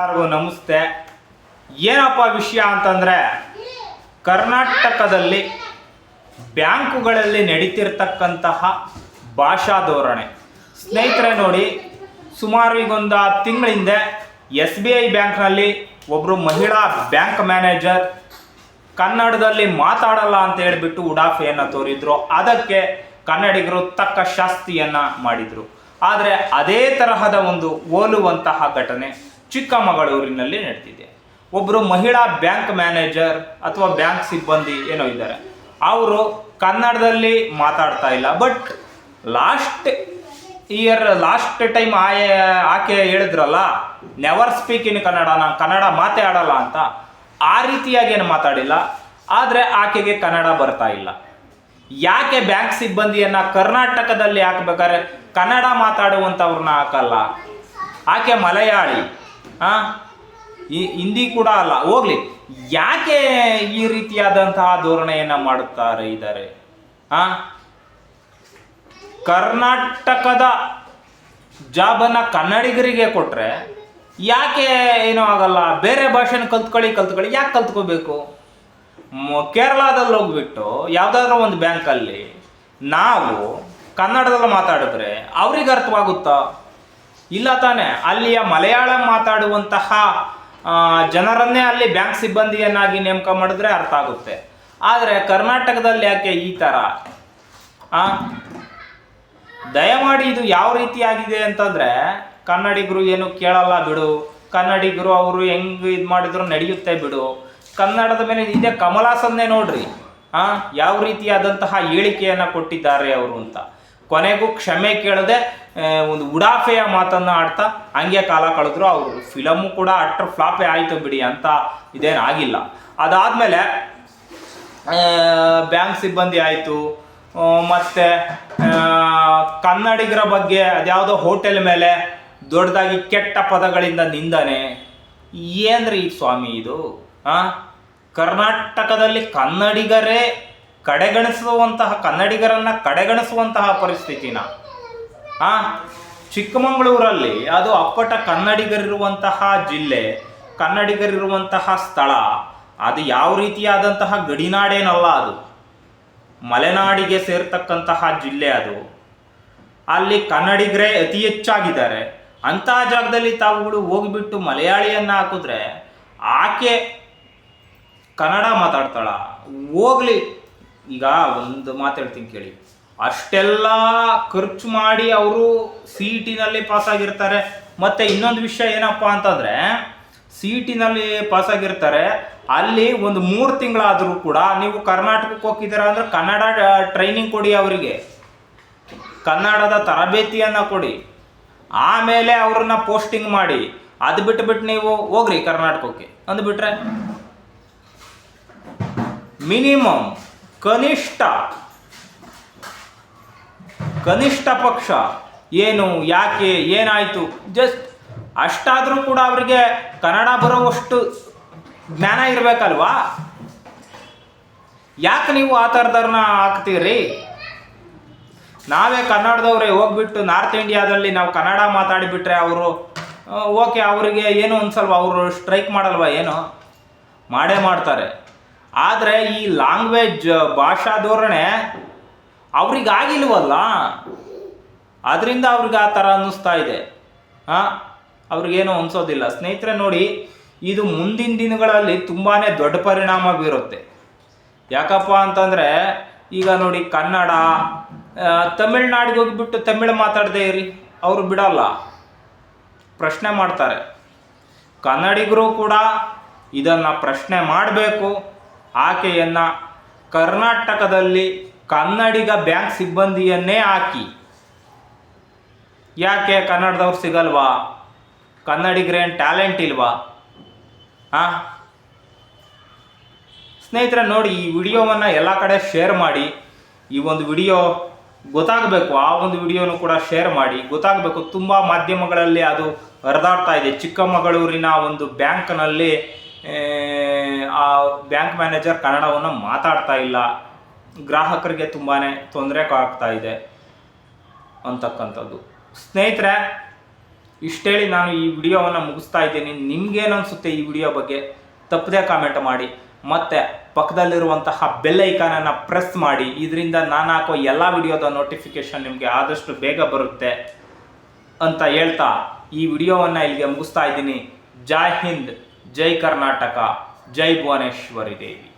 ಎಲ್ಲರಿಗೂ ನಮಸ್ತೆ. ಏನಪ್ಪ ವಿಷಯ ಅಂತಂದರೆ, ಕರ್ನಾಟಕದಲ್ಲಿ ಬ್ಯಾಂಕುಗಳಲ್ಲಿ ನಡೀತಿರ್ತಕ್ಕಂತಹ ಭಾಷಾ ಧೋರಣೆ. ಸ್ನೇಹಿತರೆ ನೋಡಿ ಸುಮಾರು ಈಗೊಂದು ತಿಂಗಳ ಹಿಂದೆ ಎಸ್ ಬಿ ಐ ಬ್ಯಾಂಕ್ನಲ್ಲಿ ಒಬ್ಬರು ಮಹಿಳಾ ಬ್ಯಾಂಕ್ ಮ್ಯಾನೇಜರ್ ಕನ್ನಡದಲ್ಲಿ ಮಾತಾಡಲ್ಲ ಅಂತ ಹೇಳಿಬಿಟ್ಟು ಉಡಾಫೆಯನ್ನು ತೋರಿದ್ರು. ಅದಕ್ಕೆ ಕನ್ನಡಿಗರು ತಕ್ಕ ಶಾಸ್ತಿಯನ್ನ ಮಾಡಿದ್ರು. ಆದರೆ ಅದೇ ತರಹದ ಒಂದು ಹೋಲುವಂತಹ ಘಟನೆ ಚಿಕ್ಕಮಗಳೂರಿನಲ್ಲಿ ನಡೆದಿದೆ ಒಬ್ಬರು ಮಹಿಳಾ ಬ್ಯಾಂಕ್ ಮ್ಯಾನೇಜರ್ ಅಥವಾ ಬ್ಯಾಂಕ್ ಸಿಬ್ಬಂದಿ ಏನೋ ಇದ್ದಾರೆ. ಅವರು ಕನ್ನಡದಲ್ಲಿ ಮಾತಾಡ್ತಾ ಇಲ್ಲ. But last year, last time ಆಯೇ, ಆಕೆ ಹೇಳಿದ್ರಲ್ಲ, ನೆವರ್ ಸ್ಪೀಕ್ ಇನ್ ಕನ್ನಡ, ನಾನು ಕನ್ನಡ ಮಾತೇ ಆಡಲ್ಲ ಅಂತ. ಆ ರೀತಿಯಾಗಿ ಏನು ಮಾತಾಡಿಲ್ಲ. ಆದರೆ ಆಕೆಗೆ ಕನ್ನಡ ಬರ್ತಾ ಇಲ್ಲ. ಯಾಕೆ ಬ್ಯಾಂಕ್ ಸಿಬ್ಬಂದಿಯನ್ನ ಕರ್ನಾಟಕದಲ್ಲಿ ಹಾಕ್ಬೇಕಾದ್ರೆ ಕನ್ನಡ ಮಾತಾಡುವಂಥವ್ರನ್ನ ಹಾಕಲ್ಲ? ಆಕೆ ಮಲಯಾಳಿ. ಆ? ಈ ಹಿಂದಿ ಕೂಡ ಅಲ್ಲ. ಹೋಗ್ಲಿ. ಯಾಕೆ ಈ ರೀತಿಯಾದಂತಹ ಧೋರಣೆಯನ್ನ ಮಾಡುತ್ತಾರೆ ಇದ್ದಾರೆ ಆ? ಕರ್ನಾಟಕದ ಜಾಬನ್ನ ಕನ್ನಡಿಗರಿಗೆ ಕೊಟ್ರೆ ಯಾಕೆ ಏನೂ ಆಗಲ್ಲ? ಬೇರೆ ಭಾಷೆನ ಕಲ್ತ್ಕೊಳ್ಳಿ ಕಲ್ತ್ಕೊಳ್ಳಿ. ಯಾಕೆ ಕಲ್ತ್ಕೋಬೇಕು? ಕೇರಳದಲ್ಲಿ ಹೋಗ್ಬಿಟ್ಟು ಯಾವುದಾದ್ರೂ ಒಂದು ಬ್ಯಾಂಕಲ್ಲಿ ನಾವು ಕನ್ನಡದಲ್ಲಿ ಮಾತಾಡಿದ್ರೆ ಅವ್ರಿಗೆ ಅರ್ಥವಾಗುತ್ತಾ? ಇಲ್ಲ ತಾನೆ. ಅಲ್ಲಿಯ ಮಲಯಾಳಂ ಮಾತಾಡುವಂತಹ ಜನರನ್ನೇ ಅಲ್ಲಿ ಬ್ಯಾಂಕ್ ಸಿಬ್ಬಂದಿಯನ್ನಾಗಿ ನೇಮಕ ಮಾಡಿದ್ರೆ ಅರ್ಥ ಆಗುತ್ತೆ. ಆದರೆ ಕರ್ನಾಟಕದಲ್ಲಿ ಯಾಕೆ ಈ ಥರ ದಯಮಾಡಿ ಇದು ಯಾವ ರೀತಿಯಾಗಿದೆ ಅಂತಂದ್ರೆ, ಕನ್ನಡಿಗರು ಏನು ಕೇಳಲ್ಲ ಬಿಡು. ಕನ್ನಡಿಗರು ಅವರು ಹೆಂಗ್ ಇದು ಮಾಡಿದ್ರು ನಡೆಯುತ್ತೆ ಬಿಡು. ಕನ್ನಡದ ಮೇಲೆ ಇದೇ ಕಮಲಾಸನ್ನೇ ನೋಡ್ರಿ. ಆ? ಯಾವ ರೀತಿಯಾದಂತಹ ಹೇಳಿಕೆಯನ್ನು ಕೊಟ್ಟಿದ್ದಾರೆ ಅವರು ಅಂತ. ಕೊನೆಗೂ ಕ್ಷಮೆ ಕೇಳದೆ ಒಂದು ಉಡಾಫೆಯ ಮಾತನ್ನು ಆಡ್ತಾ ಹಂಗೆ ಕಾಲ ಕಳೆದ್ರು ಅವರು. ಫಿಲಮು ಕೂಡ ಅಟ್ರ ಫ್ಲಾಪೇ ಆಯಿತು ಬಿಡಿ ಅಂತ ಇದೇನು ಆಗಿಲ್ಲ ಅದಾದಮೇಲೆ ಬ್ಯಾಂಕ್ ಸಿಬ್ಬಂದಿ ಆಯಿತು. ಮತ್ತು ಕನ್ನಡಿಗರ ಬಗ್ಗೆ ಅದ್ಯಾವುದೋ ಹೋಟೆಲ್ ಮೇಲೆ ದೊಡ್ಡದಾಗಿ ಕೆಟ್ಟ ಪದಗಳಿಂದ ನಿಂದನೆ. ಏನ್ರಿ ಸ್ವಾಮಿ ಇದು? ಆ, ಕರ್ನಾಟಕದಲ್ಲಿ ಕನ್ನಡಿಗರೇ ಕಡೆಗಣಿಸುವಂತಹ ಕನ್ನಡಿಗರನ್ನ ಕಡೆಗಣಿಸುವಂತಹ ಪರಿಸ್ಥಿತಿನ. ಆ, ಚಿಕ್ಕಮಗಳೂರಲ್ಲಿ ಅದು ಅಪ್ಪಟ ಕನ್ನಡಿಗರಿರುವಂತಹ ಜಿಲ್ಲೆ, ಕನ್ನಡಿಗರಿರುವಂತಹ ಸ್ಥಳ, ಅದು ಯಾವ ರೀತಿಯಾದಂತಹ ಗಡಿನಾಡೇನಲ್ಲ ಅದು. ಮಲೆನಾಡಿಗೆ ಸೇರ್ತಕ್ಕಂತಹ ಜಿಲ್ಲೆ ಅದು. ಅಲ್ಲಿ ಕನ್ನಡಿಗರೇ ಅತಿ ಹೆಚ್ಚಾಗಿದ್ದಾರೆ. ಅಂತಹ ಜಾಗದಲ್ಲಿ ತಾವುಗಳು ಹೋಗಿಬಿಟ್ಟು ಮಲಯಾಳಿಯನ್ನ ಹಾಕಿದ್ರೆ ಆಕೆ ಕನ್ನಡ ಮಾತಾಡ್ತಾಳ. ಹೋಗ್ಲಿ. ಈಗ ಒಂದು ಮಾತಾಡ್ತೀನಿ ಕೇಳಿ. ಅಷ್ಟೆಲ್ಲ ಖರ್ಚು ಮಾಡಿ ಅವರು ಸಿ ಇ ಟಿನಲ್ಲಿ ಪಾಸ್ ಆಗಿರ್ತಾರೆ ಮತ್ತೆ ಇನ್ನೊಂದು ವಿಷಯ ಏನಪ್ಪ ಅಂತಂದ್ರೆ ಸಿ ಇ ಟಿನಲ್ಲಿ ಪಾಸ್ ಆಗಿರ್ತಾರೆ ಅಲ್ಲಿ ಒಂದು ಮೂರು ತಿಂಗಳಾದರೂ ಕೂಡ ನೀವು ಕರ್ನಾಟಕಕ್ಕೆ ಹೋಗಿದ್ದೀರಾ ಅಂದರೆ ಕನ್ನಡ ಟ್ರೈನಿಂಗ್ ಕೊಡಿ ಅವರಿಗೆ. ಕನ್ನಡದ ತರಬೇತಿಯನ್ನು ಕೊಡಿ. ಆಮೇಲೆ ಅವ್ರನ್ನ ಪೋಸ್ಟಿಂಗ್ ಮಾಡಿ. ಅದು ಬಿಟ್ಬಿಟ್ಟು ನೀವು ಹೋಗ್ರಿ ಕರ್ನಾಟಕಕ್ಕೆ. ಅಂದ್ಬಿಟ್ರೆ ಮಿನಿಮಮ್ ಕನಿಷ್ಠ ಕನಿಷ್ಠ ಪಕ್ಷ ಏನು, ಯಾಕೆ, ಏನಾಯಿತು? ಜಸ್ಟ್ ಅಷ್ಟಾದರೂ ಕೂಡ ಅವರಿಗೆ ಕನ್ನಡ ಬರೋವಷ್ಟು ಜ್ಞಾನ ಇರಬೇಕಲ್ವಾ? ಯಾಕೆ ನೀವು ಆ ಥರದವ್ರನ್ನ ಹಾಕ್ತೀರಿ? ನಾವೇ ಕನ್ನಡದವ್ರೆ, ಹೋಗ್ಬಿಟ್ಟು ನಾರ್ತ್ ಇಂಡಿಯಾದಲ್ಲಿ ನಾವು ಕನ್ನಡ ಮಾತಾಡಿಬಿಟ್ರೆ ಅವರು, ಓಕೆ, ಅವರಿಗೆ ಏನು ಅನ್ಸಲ್ವ? ಅವರು ಸ್ಟ್ರೈಕ್ ಮಾಡಲ್ವಾ ಏನು? ಮಾಡೇ ಮಾಡ್ತಾರೆ. ಆದರೆ ಈ ಲ್ಯಾಂಗ್ವೇಜ್ ಭಾಷಾ ಧೋರಣೆ ಅವ್ರಿಗಾಗಿಲ್ವಲ್ಲ? ಅದರಿಂದ ಅವ್ರಿಗೆ ಆ ಥರ ಅನ್ನಿಸ್ತಾ ಇದೆ. ಹಾಂ ಅವ್ರಿಗೇನು ಅನಿಸೋದಿಲ್ಲ. ಸ್ನೇಹಿತರೆ ನೋಡಿ, ಇದು ಮುಂದಿನ ದಿನಗಳಲ್ಲಿ ತುಂಬಾ ದೊಡ್ಡ ಪರಿಣಾಮ ಬೀರುತ್ತೆ. ಯಾಕಪ್ಪ ಅಂತಂದರೆ, ಈಗ ನೋಡಿ ಕನ್ನಡ ತಮಿಳ್ನಾಡಿಗೆ ಹೋಗಿಬಿಟ್ಟು ತಮಿಳು ಮಾತಾಡದೇ ಇರಿ. ಅವರು ಬಿಡಲ್ಲ. ಪ್ರಶ್ನೆ ಮಾಡ್ತಾರೆ. ಕನ್ನಡಿಗರು ಕೂಡ ಇದನ್ನು ಪ್ರಶ್ನೆ ಮಾಡಬೇಕು. ಆಕೆಯನ್ನು ಕರ್ನಾಟಕದಲ್ಲಿ ಕನ್ನಡಿಗ ಬ್ಯಾಂಕ್ ಸಿಬ್ಬಂದಿಯನ್ನೇ ಹಾಕಿ. ಯಾಕೆ ಕನ್ನಡದವ್ರು ಸಿಗಲ್ವಾ? ಕನ್ನಡಿಗರೇನು ಟ್ಯಾಲೆಂಟ್ ಇಲ್ವಾ? ಹಾಂ? ಸ್ನೇಹಿತರೆ, ನೋಡಿ, ಈ ವಿಡಿಯೋವನ್ನು ಎಲ್ಲ ಕಡೆ ಶೇರ್ ಮಾಡಿ. ಈ ಒಂದು ವಿಡಿಯೋ ಗೊತ್ತಾಗಬೇಕು, ಆ ಒಂದು ವಿಡಿಯೋನು ಕೂಡ ಶೇರ್ ಮಾಡಿ. ಗೊತ್ತಾಗಬೇಕು, ತುಂಬ ಮಾಧ್ಯಮಗಳಲ್ಲಿ ಅದು ಹರಿದಾಡ್ತಾ ಇದೆ. ಚಿಕ್ಕಮಗಳೂರಿನ ಒಂದು ಬ್ಯಾಂಕ್ನಲ್ಲಿ ಆ ಬ್ಯಾಂಕ್ ಮ್ಯಾನೇಜರ್ ಕನ್ನಡವನ್ನು ಮಾತಾಡ್ತಾ ಇಲ್ಲ. ಗ್ರಾಹಕರಿಗೆ ತುಂಬಾ ತೊಂದರೆ ಆಗ್ತಾ ಇದೆ ಅಂತಕ್ಕಂಥದ್ದು. ಸ್ನೇಹಿತರೆ, ಇಷ್ಟೇಳಿ ನಾನು ಈ ವಿಡಿಯೋವನ್ನು ಮುಗಿಸ್ತಾ ಇದ್ದೀನಿ. ನಿಮ್ಗೇನು ಅನಿಸುತ್ತೆ ಈ ವಿಡಿಯೋ ಬಗ್ಗೆ ತಪ್ಪದೇ ಕಾಮೆಂಟ್ ಮಾಡಿ. ಮತ್ತೆ ಪಕ್ಕದಲ್ಲಿರುವಂತಹ ಬೆಲ್ ಐಕಾನನ್ನು ಪ್ರೆಸ್ ಮಾಡಿ. ಇದರಿಂದ ನಾನು ಹಾಕೋ ಎಲ್ಲ ವಿಡಿಯೋದ ನೋಟಿಫಿಕೇಷನ್ ನಿಮಗೆ ಆದಷ್ಟು ಬೇಗ ಬರುತ್ತೆ ಅಂತ ಹೇಳ್ತಾ ಈ ವಿಡಿಯೋವನ್ನು ಇಲ್ಲಿಗೆ ಮುಗಿಸ್ತಾ ಇದ್ದೀನಿ. ಜೈ ಹಿಂದ್. ಜೈ ಕರ್ನಾಟಕ ಜೈ ಭುವನೇಶ್ವರಿ ದೇವಿ